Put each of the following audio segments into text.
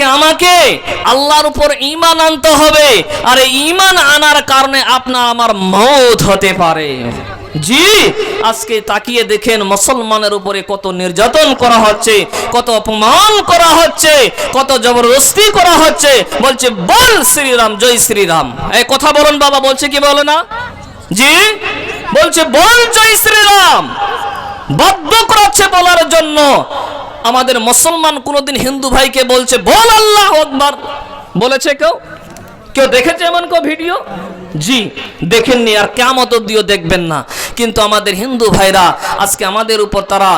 আমাকে? আল্লাহর উপর ঈমান আনতে হবে। আর এই ঈমান আনার কারণে আপনার আমার মৌত হতে পারে। জি, আজকে তাকিয়ে দেখেন মুসলমানের উপরে কত নির্যাতন করা হচ্ছে, কত অপমান করা হচ্ছে, কত জবরদস্তি করা হচ্ছে। বলছে, বল শ্রীরাম, জয় শ্রীরাম। এই কথা বলুন বাবা, বলছে কি বলে না? জি, বলছে, বল জয় শ্রীরাম। বাধ্য করাচ্ছে বলার জন্য। আমাদের মুসলমান কোনোদিন হিন্দু ভাইকে বলছে, বল আল্লাহ আকবার। বলেছে কেউ? কেউ দেখেছে এমন কেউ ভিডিও? জি, দেখেননি আর কেমত দিও দেখবেন না। কিন্তু আমাদের হিন্দু ভাইরা, আজকে আমাদের উপর তারা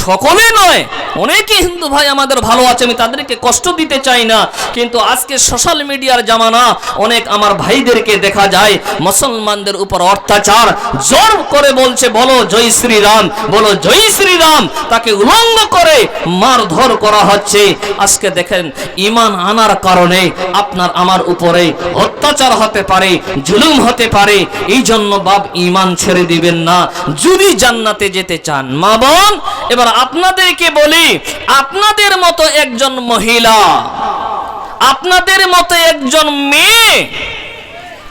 সকলে নয়, অনেকে হিন্দু ভাই আমাদের ভালো আছে, আমি তাদেরকে কষ্ট দিতে চাই না। কিন্তু আজকে সোশ্যাল মিডিয়ার জামানা, অনেক আমার ভাইদেরকে দেখা যায়, মুসলমানদের উপর অত্যাচার, জোর করে বলছে, বলো জয় শ্রীরাম, বলো জয় শ্রীরাম, তাকে উলঙ্গ করে মারধর করা হচ্ছে। আজকে দেখেন, ইমান আনার কারণে আপনার আমার উপরে অত্যাচার হতে পারে জুলুম হতে পারে এই জন্য বাপ ইমান ছেড়ে দিবেন না। যদি জান্নাতে যেতে চান, মা বোন, এবার আপনাদেরকে বলি, আপনাদের মতো একজন মহিলা, আপনাদের মতো একজন মেয়ে,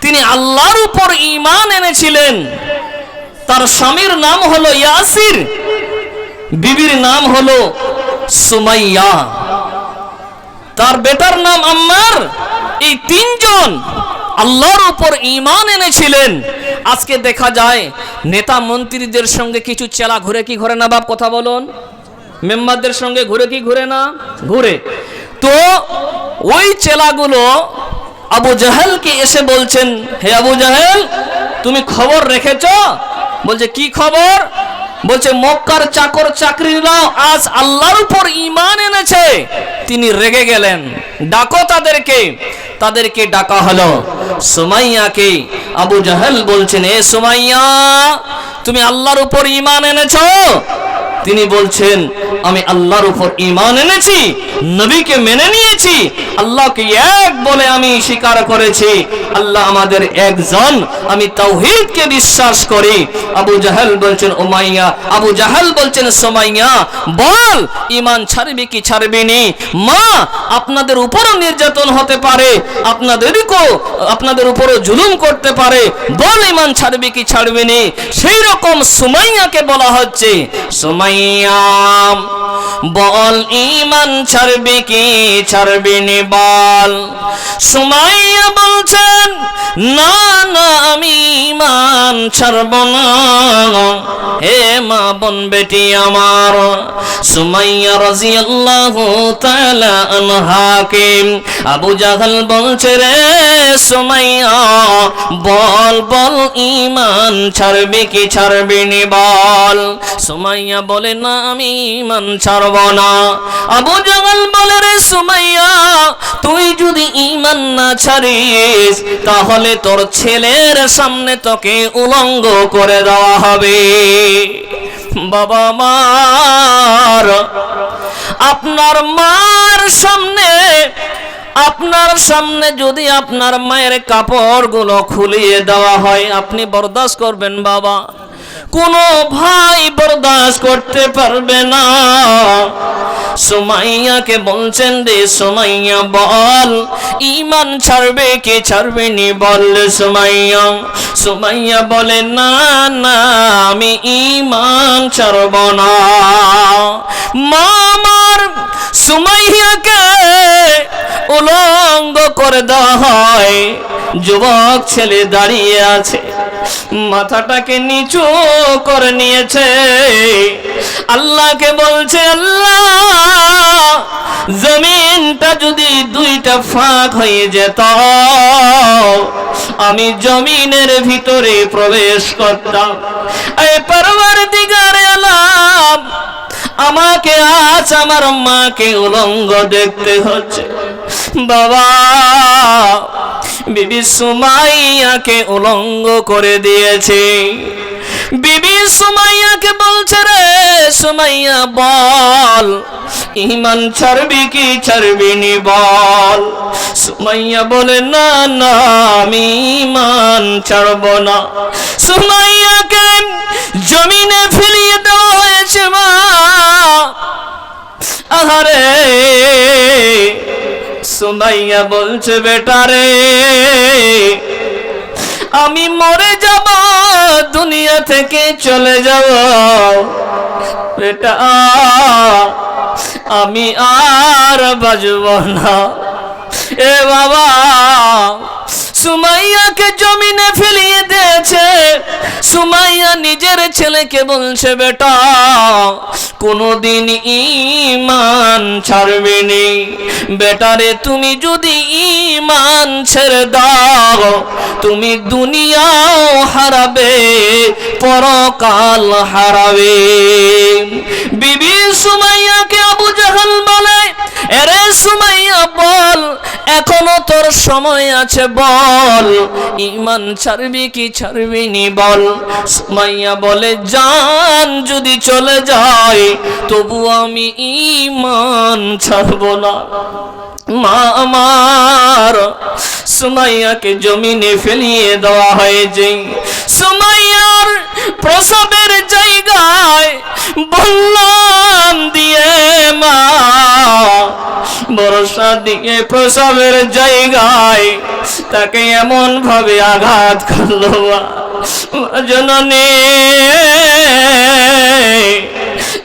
তিনি আল্লাহর উপর ইমান এনেছিলেন। তার স্বামীর নাম হলো ইয়াসির, বিবির নাম হলো সুমাইয়া। তার বেটার নাম আম্মার, এই তিনজন। আল্লাহর উপর ঈমান এনেছিলেন। আজকে দেখা যায়, নেতা মন্ত্রীদের সঙ্গে কিছু চেলা ঘুরে কি ঘুরে না, বাপ, কথা বলুন। মেম্বারদের সঙ্গে ঘুরে কি ঘুরে না? ঘুরে। তো ওই চেলাগুলো আবু জাহেলকে এসে বলছেন, হে আবু জাহেল, তুমি খবর রেখেছ? বলছে, কি খবর? বলছে, মক্কার চাকর চাকরি নাও আজ আল্লাহর উপর ইমান এনেছে। তিনি রেগে গেলেন। ডাকো তাদেরকে। তাদেরকে ডাকা হলো। সুমাইয়াকে আবু জাহেল বলছেন, এ সুমাইয়া, তুমি আল্লাহর উপর ঈমান এনেছো? তিনি বলছেন, আমি আল্লাহর উপর ঈমান এনেছি, নবীকে মেনে নিয়েছি, আল্লাহকে এক বলে আমি স্বীকার করেছি। আল্লাহ আমাদের একজন। আমি তাওহীদকে বিশ্বাস করি। আবু জাহেল বলছেন ওমাইয়া আবু জাহেল বলছেন, সোমাইয়া, বল, ঈমান ছাড়বি কি ছাড়বি নি? মা, আপনাদের উপরও নির্যাতন হতে পারে, আপনাদেরকেও, আপনাদের উপরও জুলুম করতে পারে। বল, ঈমান ছাড়বি কি ছাড়বি নি? সেই রকম সুমাইয়াকে বলা হচ্ছে। সুমাইয়া বল, ঈমান ছাড়বি কি? ছাড়বি নি বল। সুমাইয়া বলছেন, না না, আমি ঈমান ছাড়ব না। হে মা বোন বেটি আমার। সুমাইয়া রাদিয়াল্লাহু তাআলা আনহাকে আবু জাহল বলছে, রে সুমাইয়া, বল বল ইমান ছাড়বি কি? ছাড়বি নি বল। সুমাইয়া বলে না, আমি ঈমান ছাড়ব না। আবু জাহল বলে, রে সুমাইয়া, তুই যদি ঈমান না ছাড়িস, তাহলে তোর ছেলের সামনে তোকে উলঙ্গ করে দেওয়া হবে। বাবা মার, আপনার মার সামনে, আপনার সামনে যদি আপনার মায়ের কাপড়গুলো খুলিয়ে দেওয়া হয়, আপনি বরদাস্ত করবেন, বাবা। কোনো ভাই বরদাস্ত করতে পারবে না। সুমাইয়াকে বলছেন রে সুমাইয়া, বল ইমান ছাড়বে কে ছাড়বে নি বল সুমাইয়া। সুমাইয়া বলে, না না, আমি ইমান ছাড়ব না। মামার সুমাইয়াকে উলঙ্গ করে দেওয়া হয়। যুবক ছেলে দাঁড়িয়ে আছে, মাথাটাকে নিচু করে নিয়েছে। আল্লাহকে বলছে, আল্লাহ, জমিনটা যদি দুইটা ফাঁক হয়ে যেত, আমি জমিনের ভিতরে প্রবেশ করতাম। এই পরবার দিগারে আলাম আমাকে আজ আমার মাকে উলঙ্গ দেখতে হচ্ছে। বাবা, বিবি সুমাইয়াকে উলঙ্গ করে দিয়েছে। বিবি সুমাইয়াকে বলছে রে, সুমাইয়া, বল। ইমান ছাড়বি কি ছাড়বি নি, বল। সুমাইয়া বলে, না না, আমি ইমান ছাড়ব না। সুমাইয়াকে জমিনে ফেলিয়ে সুমাইয়া বলছে, বেটারে, আমি মরে যাব, দুনিয়া থেকে চলে যাব। বেটা, আমি আর বাজব না। এ বাবা সুমাইয়াকে জমিনে ফেলিয়ে দিয়েছে। সুমাইয়া নিজের ছেলেকে বলছে, বেটা, কোনোদিন ইমান ছাড়বিনি বেটারে তুমি যদি ইমান ছেড়ে দাও, তুমি দুনিয়াও হারাবে, পরকাল হারাবে। বিবি সুমাইয়াকে আবু জাহাল বলে এরে সুমাইয়া বল, এখনও তোর সময় আছে বল। ইমান ছাড়বি কি ছাড়বি নি বল। সুমাইয়া বলে, জান, যদি চলে যায় তবু আমি ইমান ছাড়বো না। মা আমার সুমাইয়াকে জমিনে ফেলিয়ে দেওয়া হয়েছে। সুমাইয়ার প্রসবের জায়গায় বললাম দিয়ে মা বর্ষা দিয়ে প্রসবের জায়গায় তাকে এমন ভাবে আঘাত করল জননী,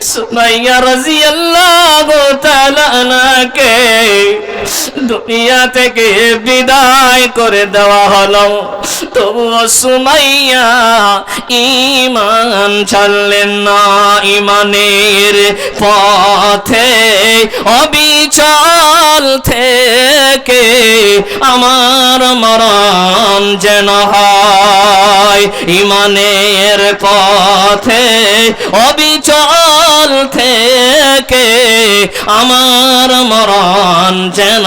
সুমাইয়া রাজিয়াল্লাহু তাআলা আনাকে দুনিয়া থেকে বিদায় করে দেওয়া হলো। তবুও সুমাইয়া ইমান ছাড়লেন না। ইমানের পথে, অবিচল থেকে আমার মরণ যেন হয়। ইমানের পথে, অবিচল থেকে আমার মরণ যেন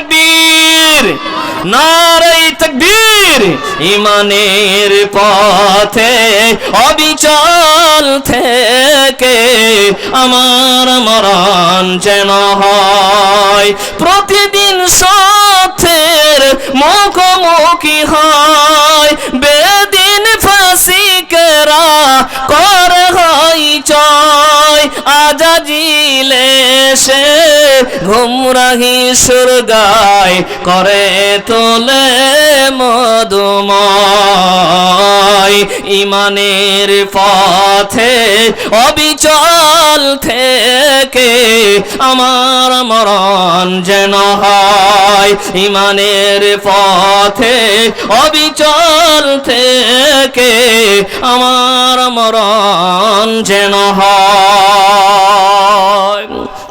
নারে তকবীর ইমানের পথে, অবিচল থেকে আমার মরণ যেন হয়। প্রতিদিন সত্যের মুখোমুখি হয়। বেদিন ফাঁসিকেরা কর হয় চয় জিলে সে ঘুমরাহি সুর গায় করে তোলে মধুময়। ইমানের পথে, অবিচল থেকে আমার মরণ যেন হয়। ইমানের পথে, অবিচল থেকে আমার মরণ যেন হয়।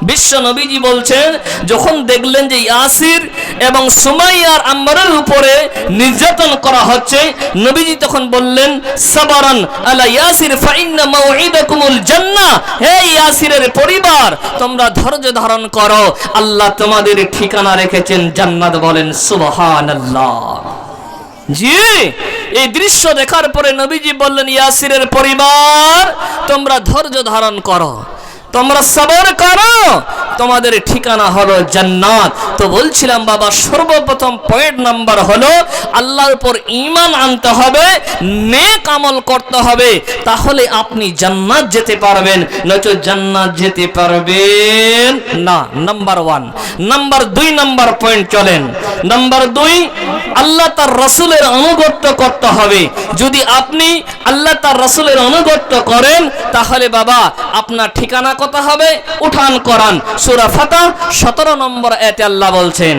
বিশ্ব নবীজি বলছেন, যখন দেখলেন যে ইয়াসির এবং সুমাইয়ার আম্বরের উপরে নির্যাতন করা হচ্ছে। নবীজি তখন বললেন, সাবারান আলা ইয়াসির ফাইন্না মাউইদাকুমুল জান্নাহ হে ইয়াসিরের পরিবার, তোমরা ধৈর্য ধারণ করো। আল্লাহ তোমাদের ঠিকানা রেখেছেন জান্নাত বলেন সুবহানাল্লাহ। জি, এই দৃশ্য দেখার পরে নবীজি বললেন, ইয়াসিরের পরিবার, তোমরা ধৈর্য ধারণ করো। তোমরা সবর করো। তোমাদের ঠিকানা হলো জান্নাত। তো বলছিলাম, বাবা, সর্বপ্রথম পয়েন্ট নাম্বার হলো, আল্লাহর উপর ঈমান আনতে হবে, নেক আমল করতে হবে, তাহলে আপনি জান্নাত যেতে পারবেন। নয়তো জান্নাত যেতে পারবেন না। নাম্বার ওয়ান নাম্বার দুই নাম্বার পয়েন্ট চলেন। নাম্বার দুই, আল্লাহ তার রসুলের অনুগত্য করতে হবে। যদি আপনি আল্লাহ তার রসুলের অনুগত্য করেন, তাহলে বাবা, আপনার ঠিকানা কথা হবে? উঠান করান সুরা ফাতা সতেরো নম্বর এতে আল্লাহ বলছেন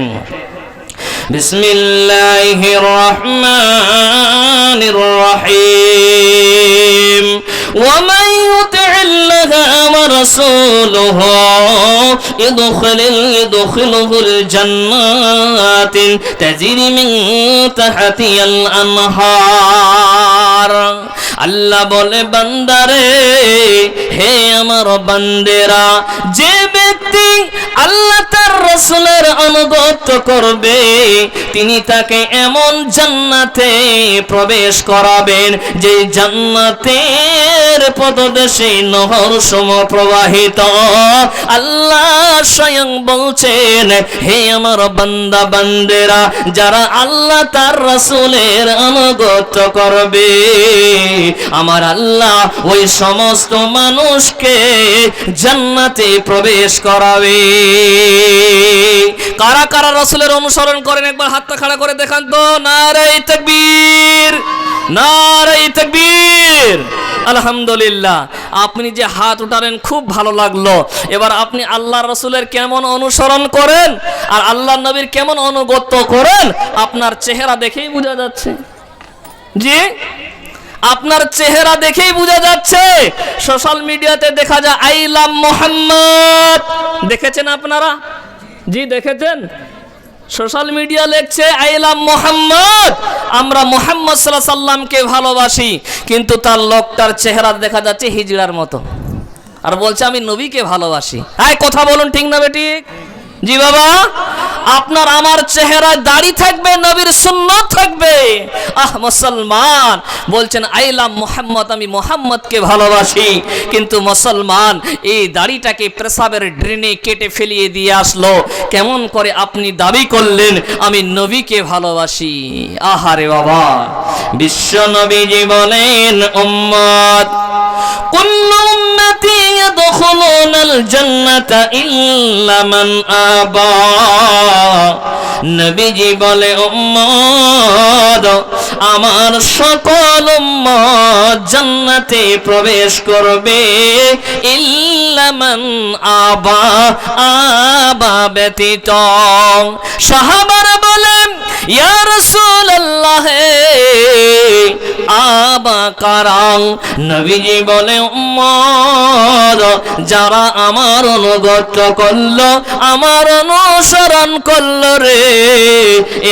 বিসমিল্লাহির রহমানির রহিম। الله ورسوله يدخل يدخله الجنات تجري من تحتها الأنهار আল্লাহ বলে বান্দারে হে আমার বান্দেরা যে ব্যক্তি আল্লাহ তার রসুলের অনুগত করবে তিনি তাকে এমন জান্নাতে প্রবেশ করাবেন যে জান্নাতের পদদেশে নহর সম প্রবাহিত আল্লাহ স্বয়ং বলছেন, হে আমার বান্দা, বান্দেরা, যারা আল্লাহ তার রসুলের অনুগত করবে, আমার আল্লাহ ওই সমস্ত মানুষকে জান্নাতে প্রবেশ করাবে। কারা কারা রসুলের অনুসরণ করেন, একবার হাতটা খাড়া করে দেখান তো। নারাই তাকবীর নারাই তাকবীর। আলহামদুলিল্লাহ। আপনি যে হাত উঠালেন, খুব ভালো লাগল। এবার আপনি আল্লাহ রসুলের কেমন অনুসরণ করেন আর আল্লাহ নবীর কেমন অনুগত্য করেন, আপনার চেহারা দেখেই বোঝা যাচ্ছে। জি? আপনার চেহারা দেখেই বোঝা যাচ্ছে। সোশ্যাল মিডিয়াতে দেখা যায়, আইলাম মোহাম্মদ। দেখেছেন আপনারা? জি, দেখেছেন? সোশ্যাল মিডিয়া লেখছে আইলাম মোহাম্মদ। আমরা মোহাম্মদ সাল্লাহ সাল্লামকে ভালোবাসি, কিন্তু তার লোকটার চেহারা দেখা যাচ্ছে হিজড়ার মতো। আর বলছে, আমি নবীকে ভালোবাসি। হ্যাঁ কথা বলুন ঠিক না বেটি জি বাবা। আপনার আমার চেহারায় দাড়ি থাকবে, নবীর সুন্নত থাকবে। আহ, মুসলমান। বলছেন আইলাম মোহাম্মদ, আমি মোহাম্মদকে ভালোবাসি। কিন্তু মুসলমান, এই দাড়িটাকে প্রসাবের ড্রেনে কেটে ফেলিয়ে দিয়ে আসলো। কেমন করে আপনি দাবি করলেন, আমি নবীকে ভালোবাসি। আহারে বাবা! বিশ্ব নবীজি বলেন উম্মত। কুল্লু উম্মতি ইয়াদখুলুনাল জান্নাতা ইল্লা মান আবা। নবীজি বলে উম্মদ আমার সকল উম্মদ জান্নাতে প্রবেশ করবে। ইল্লামান আবা আবা ব্যতীত। সাহাবারা বলেন, ইয়া রাসূলুল্লাহ, আবা কারাং। নবীজি বলে উম্মদ যারা আমার অনুগত করল, আমার অনুসরণ করল রে,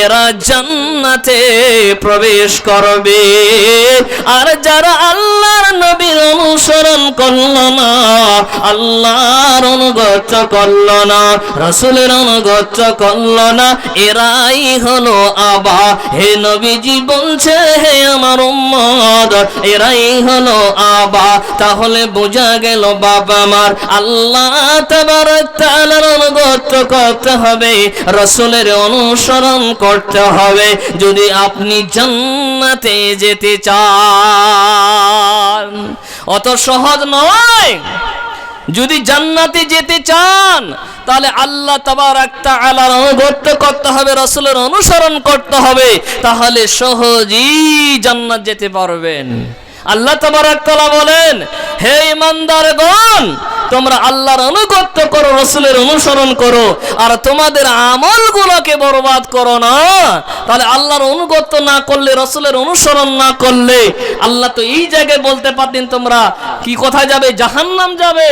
এরা জান্নাতে প্রবেশ করবে। আর যারা আল্লাহর নবীর অনুসরণ করল না, আল্লাহর অনুগত করল না, রসুলের অনুগত করল না, এরাই হলো আবা। হে নবীজি বলছে, হে আমার উম্মদ এরাই হলো আবা। তাহলে বোঝা গেল বাবা মার আল্লাহ তালার অনুগত করতে হবে, রসুলের অনুসরণ করতে হবে। যদি আপনি জান্নাতে যেতে চান, অত সহজ নয়। যদি জান্নাতে যেতে চান, তাহলে আল্লাহ তাবারাক্তা আলার অনুগত্য করতে হবে, রসুলের অনুসরণ করতে হবে, তাহলে সহজেই জান্নাত যেতে পারবেন। আল্লাহ তোমার একতলা বলেন, হে ইমানদারগণ তোমরা আল্লাহর অনুগত্য করো, রসুলের অনুসরণ করো, আর তোমাদের আমলগুলোকে বরবাদ করো না। তাহলে আল্লাহর অনুগত্য না করলে, রসুলের অনুসরণ না করলে, আল্লাহ তো এই জায়গায় বলতে পারতেন তোমরা, কি কোথায় যাবে? জাহান্নাম যাবে।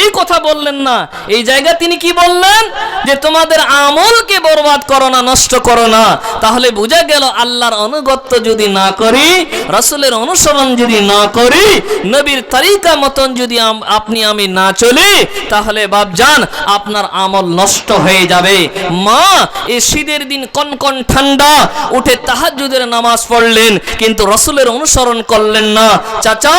এই কথা বললেন না। এই জায়গায় তিনি কি বললেন? যে তোমাদের আমলকে বরবাদ করো না, নষ্ট করো না। তাহলে বোঝা গেল আল্লাহর অনুগত্য যদি না করি, রসুলের অনুসরণ যদি না করি, নবীর তরিকা মতন যদি আপনি আমি না চলি, তাহলে বাপজান, আপনার আমল নষ্ট হয়ে যাবে। মা, এই শীতের দিন কনকন ঠান্ডা, উঠে তাহাজ্জুদের নামাজ পড়লেন, কিন্তু রসুলের অনুসরণ করলেন না। চাচা,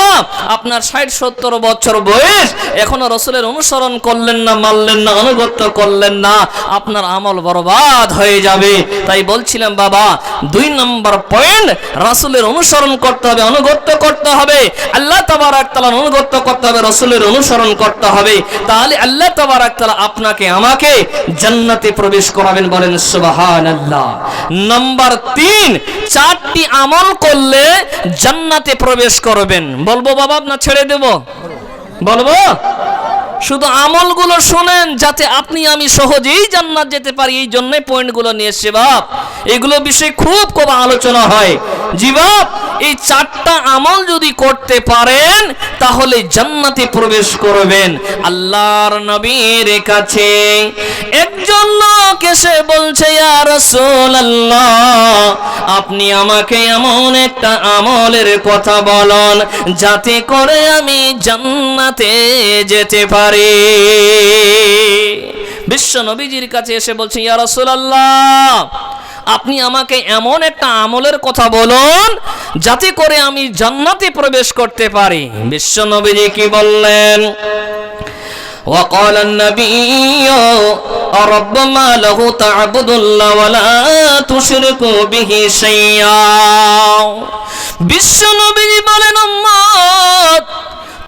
আপনার ষাট সত্তর বছর বয়স, এখনও রসুলের অনুসরণ করলেন না, মানলেন না অনুগত্য করলেন না, আপনার আমল বরবাদ হয়ে যাবে। তাই বলছিলাম, বাবা, দুই নম্বর পয়েন্ট রাসুলের অনুসরণ করতে হবে অনুগত্য করতে হবে। আল্লাহ তাবারাক তাআলার অনুগত্য করতে হবে, রসুলের অনুসরণ করতে হবে। তাহলে আল্লাহ তাবারাক তাআলা আপনাকে, আমাকে জান্নাতে প্রবেশ করাবেন বলেন সুবহানাল্লাহ। নম্বর তিন, চারটি আমল করলে জান্নাতে প্রবেশ করবেন। বলব বাবা না ছেড়ে দেব? বলব? শুধু আমলগুলো শোনেন, যাতে আপনি, আমি সহজেই জান্নাত যেতে পারি। এই জন্যই পয়েন্টগুলো নিয়ে এসছে বাপ। এগুলো বিষয়ে খুব খুব আলোচনা হয়। জীবাব এই চারটা আমল যদি করতে পারেন, তাহলে জান্নাতে প্রবেশ করবেন। আল্লাহর নবীর কাছে। একজন লোক এসে বলছে আপনি আমাকে এমন একটা আমলের কথা বলুন, যাতে করে আমি জান্নাতে যেতে পারি। বিশ্ব নবীজির কাছে এসে বলছে ইয়া রাসূলুল্লাহ আপনি আমাকে এমন একটা আমলের কথা বলুন যাতে করে আমি জান্নাতে প্রবেশ করতে পারি বিশ্ব নবীজি কি বললেন وقال النبي رب ما له تعبد الله ولا تشرك به شيئا বিশ্ব নবীজি বলেন উম্মত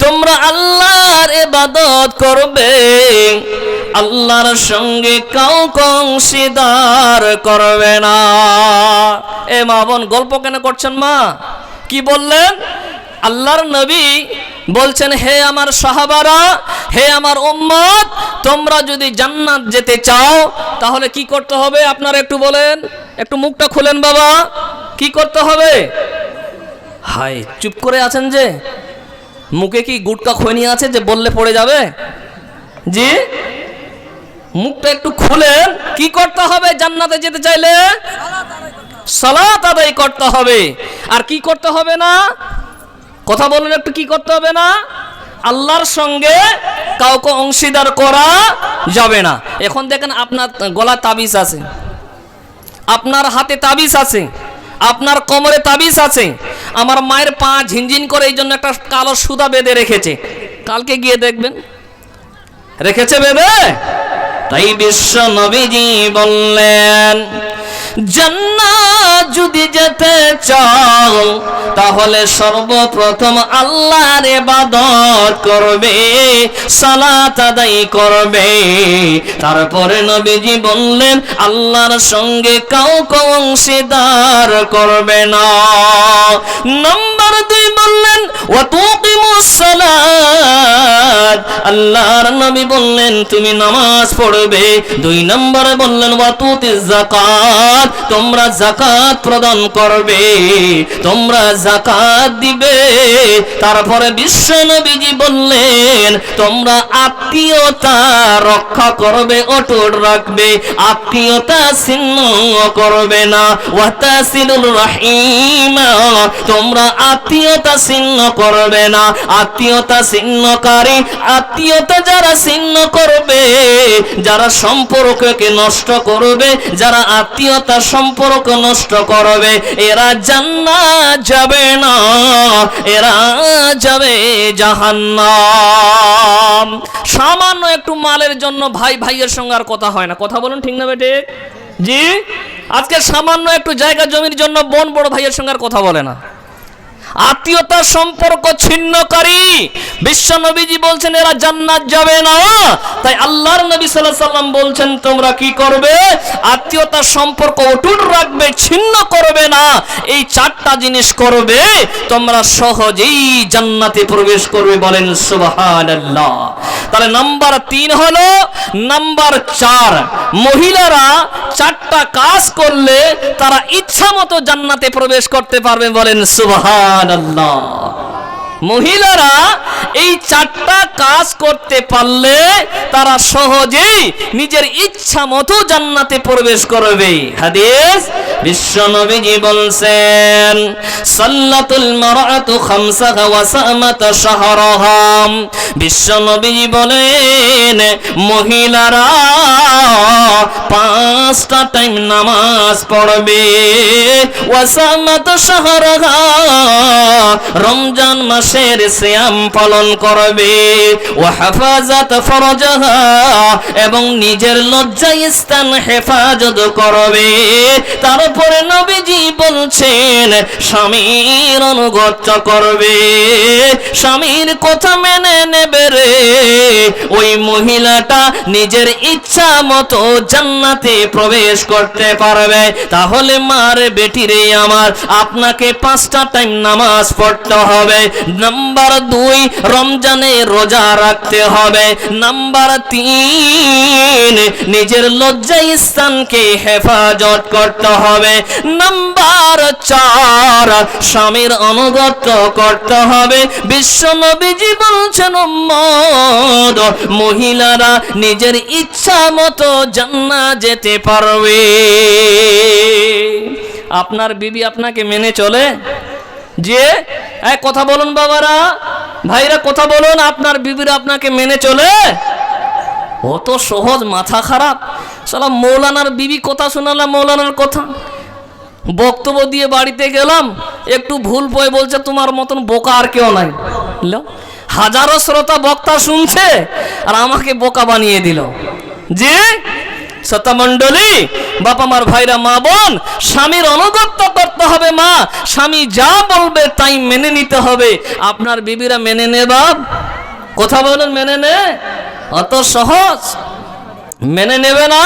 তোমরা আল্লাহর ইবাদত করবে। আল্লাহর সঙ্গে কাউ অংশীদার করবে না। এ মা বোন, গল্প কেন করছেন মা? কি বললেন? আল্লাহর নবী বলছেন, হে আমার সাহাবারা, হে আমার উম্মত, তোমরা যদি জান্নাত যেতে চাও, তাহলে কি করতে হবে? আপনারা একটু বলেন। একটু মুখটা খুলেন বাবা। কি করতে হবে? হাই চুপ করে আছেন যে? মুখে কি গুটকা খৈনি আছে যে বললে পড়ে যাবে? জি? মুখটা একটু খুলে, কি করতে হবে? জান্নাতে যেতে চাইলে সালাত আদায় করতে হবে। আর কি করতে হবে না? কথা বলুন একটু, কি করতে হবে না? আল্লাহর সঙ্গে কাউকে অংশীদার করা যাবে না। এখন দেখেন আপনার গলা তাবিজ আছে। আপনার হাতে তাবিজ আছে। আপনার কোমরে তাবিজ আছে। আমার মায়ের পা ঝিনঝিন করে এই জন্য একটা কালো সুদা বেঁধে রেখেছে। কালকে গিয়ে দেখবেন। রেখেছে বেঁধে? তাই বিশ্ব নবীজি বললেন, জান্নাত যদি যেতে চাও, তাহলে সর্বপ্রথম আল্লাহর ইবাদত করবে, সালাত আদায় করবে। তারপরে নবীজি বললেন, আল্লাহর সঙ্গে কাউকে অংশীদার করবে না। নাম্বার দুই বললেন ওয়াতুকিমুস সালাত আল্লাহর নবী বললেন, তুমি নামাজ পড়বে। দুই নম্বরে বললেন ওয়াতুতিজ যাকাত তোমরা যাকাত প্রদান করবে, তোমরা জাকাত দিবে। তারপরে বিশ্ব নবীজি বললেন, তোমরা আত্মীয়তা রক্ষা করবে, অটুট রাখবে, আত্মীয়তা ছিন্ন করবে না। ওয়াতাসিলুর রাহিমা, তোমরা আত্মীয়তা ছিন্ন করবে না। আত্মীয়তা ছিন্নকারী, আত্মীয়তা যারা ছিন্ন করবে, যারা সম্পর্ককে নষ্ট করবে, যারা আত্মীয়তা সম্পর্ক নষ্ট করবে, এরা জান্নাত যাবে না, এরা যাবে জাহান্নাম। সামান্য একটু মালের জন্য ভাই ভাইয়ের সঙ্গে আর কথা হয় না। কথা বলুন ঠিক না বেটে? জি? আজকে সামান্য একটু জায়গা জমির জন্য বোন বড় ভাইয়ের সঙ্গে আর কথা বলে না। আত্মীয়তার সম্পর্ক ছিন্নকারী। বিশ্ব নবীজি বলছেন, এরা জান্নাত যাবে না। তাই আল্লাহর নবী আলাইহি সাল্লাম বলছেন, তোমরা কি করবে? আত্মীয়তার সম্পর্ক অটুট রাখবে, ছিন্ন করবে না। এই চারটা জিনিস করবে, তোমরা সহজেই জান্নাতে প্রবেশ করবে বলেন সুবহানাল্লাহ। তাহলে নাম্বার তিন হলো, নাম্বার চার, মহিলারা চারটা কাজ করলে তারা ইচ্ছা মতো জান্নাতে প্রবেশ করতে পারবে বলেন সুবহানাল্লাহ। মহিলারা এই চারটা কাজ করতে পারলে তারা সহজেই নিজের ইচ্ছা মতো জান্নাতে প্রবেশ করবে। হাদিস বিশ্ব নবীজি বলছেন, সাল্লাতুল মারাতু খামসাহা ওয়া সামাত শাহরাহা। বিশ্ব নবীজি বলেন, মহিলারা পাঁচটা টাইম নামাজ পড়বে। ওয়া সামাত রমজান মাসের সিয়াম পালন করবে। ও হেফাজত এবং নিজের লজ্জা স্থান হেফাজত করবে। তারপরে নবীজি বলছেন, স্বামীর অনুগত করবে। স্বামীর কথা মেনে নেবে রে। ওই মহিলাটা নিজের ইচ্ছা মতো জান্নাতে প্রবেশ করতে পারবে। তাহলে মার বেটি রে আমার, আপনাকে পাঁচটা টাইম নামাজ পড়তে হবে। নাম্বার দুই, রমজানে রোজা রাখতে হবে। নাম্বার তিন, নিজের লজ্জা স্থানকে হেফাজত করতে হবে। নাম্বার চার, স্বামীর অনুগত করতে হবে। বিশ্ব নবীজি বলছেন মহিলারা নিজের ইচ্ছা মতো জান্না যেতে পারবে। আপনার বিবি আপনাকে মেনে চলে? যে এক কথা বলুন বাবারা। ভাইরা, কথা বলুন, আপনার বিবিরা আপনাকে মেনে চলে। অত সহজ, মাথা খারাপ। সালা মৌলানার বিবি কথা শোনালাম মৌলানার কথা। বক্তব্য দিয়ে বাড়িতে গেলাম, একটু ভুল পয়ে বলছে, তোমার মতন বোকা আর কেউ নাই। হাজারো শ্রোতা বক্তা শুনছে, আর আমাকে বোকা বানিয়ে দিল। যে শতমণ্ডলী বাবা মার ভাইরা, মা বোন, স্বামীর অনুগত্য করতে হবে, মা। স্বামী যা বলবে তাই মেনে নিতে হবে। আপনার বিবিরা মেনে নে, বাপ। কথা বলেন, মেনে নে। অত সহজ। মেনে নেবে না।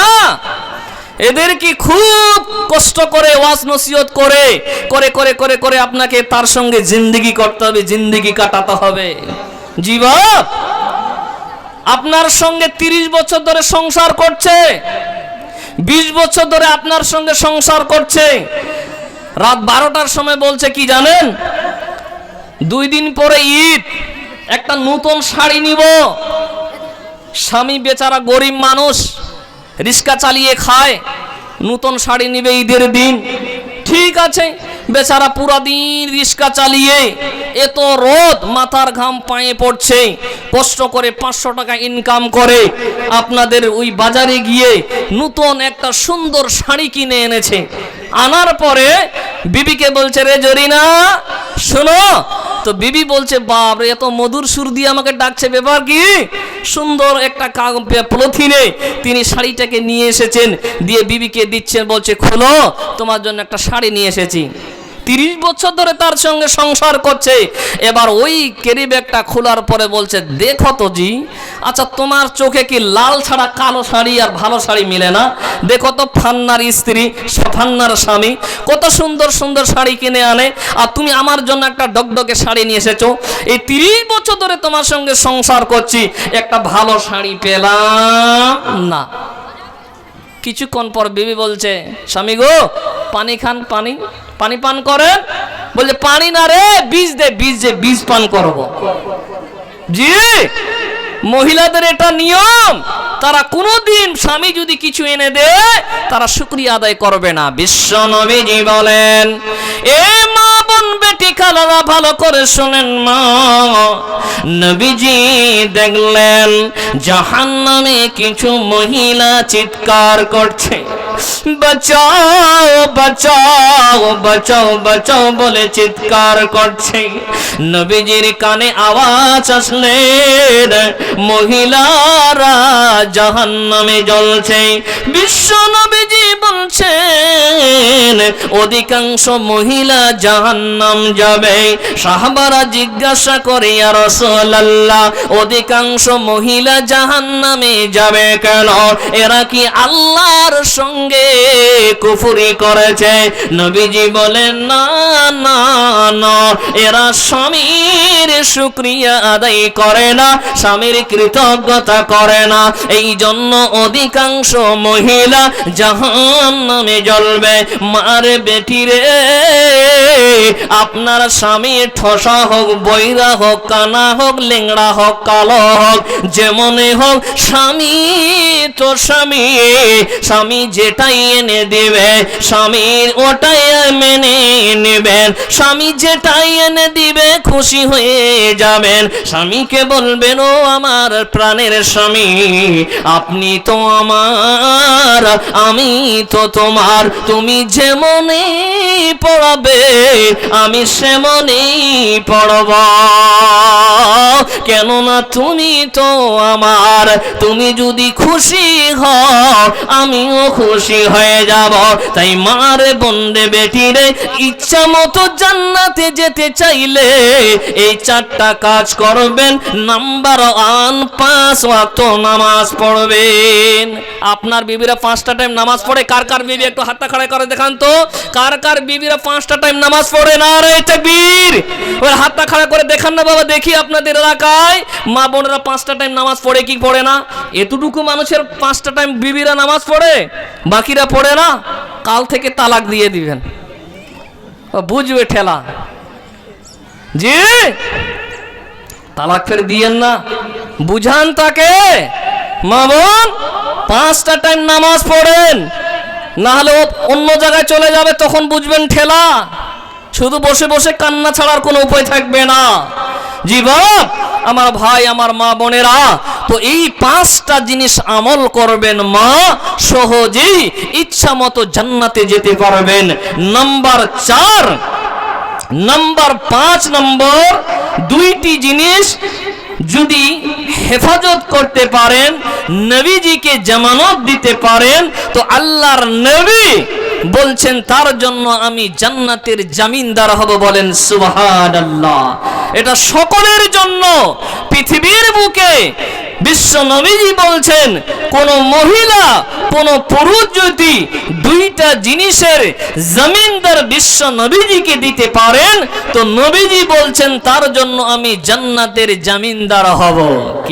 এদের কি খুব কষ্ট করে, ওয়াজ নসিহত করে করে করে করে করে আপনাকে তার সঙ্গে জিন্দিগি করতে হবে, জিন্দিগি কাটাতে হবে। জি, বাপ। আপনার সঙ্গে তিরিশ বছর ধরে সংসার করছে, বিশ বছর ধরে আপনার সঙ্গে সংসার করছে। রাত বারোটার সময় বলছে কি জানেন? দুই দিন পরে ঈদ, একটা নতুন শাড়ি নিব। স্বামী বেচারা গরিব মানুষ, রিক্সা চালিয়ে খায়, নতুন শাড়ি নিবে ঈদের দিন। ঠিক আছে বেচারা পুরা দিন রিক্সা চালিয়ে এত রোদ, মাথার ঘাম পায়ে পড়ছে, কষ্ট করে পাঁচশো টাকা ইনকাম করে। আপনাদের ওই বাজারে গিয়ে নতুন একটা সুন্দর শাড়ি কিনে এনেছে। আনার পরে বিবিকে বলছে, রে জরিনা, শোনো তো বিবি বলছে বাপ এত মধুর সুর দিয়ে আমাকে ডাকছে, ব্যাপার কি? সুন্দর একটা পলিথিনে তিনি শাড়িটাকে নিয়ে এসেছেন, দিয়ে বিবিকে দিচ্ছেন, বলছে, খোলো, তোমার জন্য একটা শাড়ি নিয়ে এসেছি। তিরিশ বছর ধরে তার সঙ্গে সংসার করছে। এবার ওই ক্যারি ব্যাগটা খোলার পরে বলছে, দেখো তো জি আচ্ছা তোমার চোখে কি লাল ছাড়া কালো শাড়ি আর ভালো শাড়ি মিলে না? দেখো তো ফান্নার স্ত্রী ফান্নার স্বামী, কত সুন্দর সুন্দর শাড়ি কিনে আনে আর তুমি আমার জন্য একটা ডকডকে শাড়ি নিয়ে এসেছ। এই তিরিশ বছর ধরে তোমার সঙ্গে সংসার করছি, একটা ভালো শাড়ি পেলাম না। কিছুক্ষণ পর বিবি বলছে, স্বামী গো, পানি খান, পানি পানি পান করেন? বলছে, পানি না রে, বীজ দে বীজ দে, বীজ পান করব। জি, মহিলাদের এটা নিয়ম। তারা কোনোদিন স্বামী যদি কিছু এনে দেয়, তারা শুক্রিয়া আদায় করবে না। বিশ্ব নবীজি বলেন, এ মা বোন বেটি খালারা ভালো করে শোনেন মা। নবীজি দেখলেন জাহান নামে কিছু মহিলা চিৎকার করছে। বাঁচাও বাঁচাও বাঁচাও বাঁচাও বলে চিৎকার করছে। নবীজির কানে আওয়াজ আসলে মহিলারা জাহান নামে জ্বলছে। বিশ্ব নবীজি বলছেন, অধিকাংশ মহিলা জাহান্নাম যাবে। সাহাবারা জিজ্ঞাসা করে, ইয়া রাসূলুল্লাহ, অধিকাংশ মহিলা জাহান্নামে যাবে কেন? এরা কি আল্লাহর সঙ্গে কুফরি করেছে? নবীজি বলেন, না না না, এরা স্বামীর শুক্রিয়া আদায় করে না, স্বামীর কৃতজ্ঞতা করে না। এই জন্য অধিকাংশ মহিলা জাহান নামে জ্বলবে মার বেটি রে। আপনার স্বামী ঠসা হোক বৈরা হোক, কানা হোক, লেংড়া হোক, কালো হোক, যেমনে হোক, স্বামী তো স্বামী। স্বামী যেটাই এনে দেবে, স্বামীর ওটাই মেনে নেবেন। স্বামী যেটাই এনে দিবে, খুশি হয়ে যাবেন। স্বামীকে বলবেন, ও আমার প্রাণের স্বামী, আপনি তো আমার আমি তো তোমার, তুমি যেমনই পড়াবে, আমি সেমনই পড়ব। কেননা তুমি তো আমার, তুমি যদি খুশি হও, আমিও খুশি হয়ে যাব। তাই মারে বন্দে বেটিরে ইচ্ছা মতো জান্নাতে যেতে চাইলে এই চারটা কাজ করবেন। নাম্বার ওয়ান, পাঁচ ওয়াক্ত নামাজ পড়বেন। আপনার বিবিরা পাঁচটা টাইম নামাজ পড়ে কার কার বিবি একটু হাতটা খাড়া করে দেখান তো? কার কার বিবিরা পাঁচটা টাইম নামাজ পড়ে? না রে বীর! ওই হাতটা খাড়া করে দেখান না বাবা, দেখি আপনাদের এলাকায়। মা বোনেরা পাঁচটা টাইম নামাজ পড়ে কি পড়ে না? এতটুকু মানুষের পাঁচটা টাইম বিবিরা নামাজ পড়ে? বাকিরা পড়ে না? কাল থেকে তালাক দিয়ে দিবেন। বুঝবে ঠেলা। জি? তালাক ফের দিয়েন না। বুঝান তাকে। মা বোন, পাঁচটা টাইম নামাজ পড়েন। না হলে অন্য জায়গায় চলে যাবে, তখন বুঝবেন ঠেলা। শুধু বসে বসে কান্না ছাড়ার কোনো উপায় থাকবে না। জি বাপ আমার ভাই, আমার মা বোনেরা, তো এই পাঁচটা জিনিস আমল করবেন মা সহজেই ইচ্ছা মতো জান্নাতে যেতে পারবেন। নাম্বার চার, নাম্বার পাঁচ, নম্বর দুইটি জিনিস যদি হেফাজত করতে পারেন নবীজিকে জামানত দিতে পারেন তো আল্লাহর নবী বলছেন, তার জন্য আমি জান্নাতের জামিনদার হব বলেন সুবহান এটা সকলের জন্য। পৃথিবীর বুকে বিশ্ব নবীজি বলছেন, কোন মহিলা, কোন পুরুষ যদি দুইটা জিনিসের জমিনদার বিশ্ব নবীজিকে দিতে পারেন, তো নবীজি বলছেন, তার জন্য আমি জান্নাতের জামিনদার হব। কি?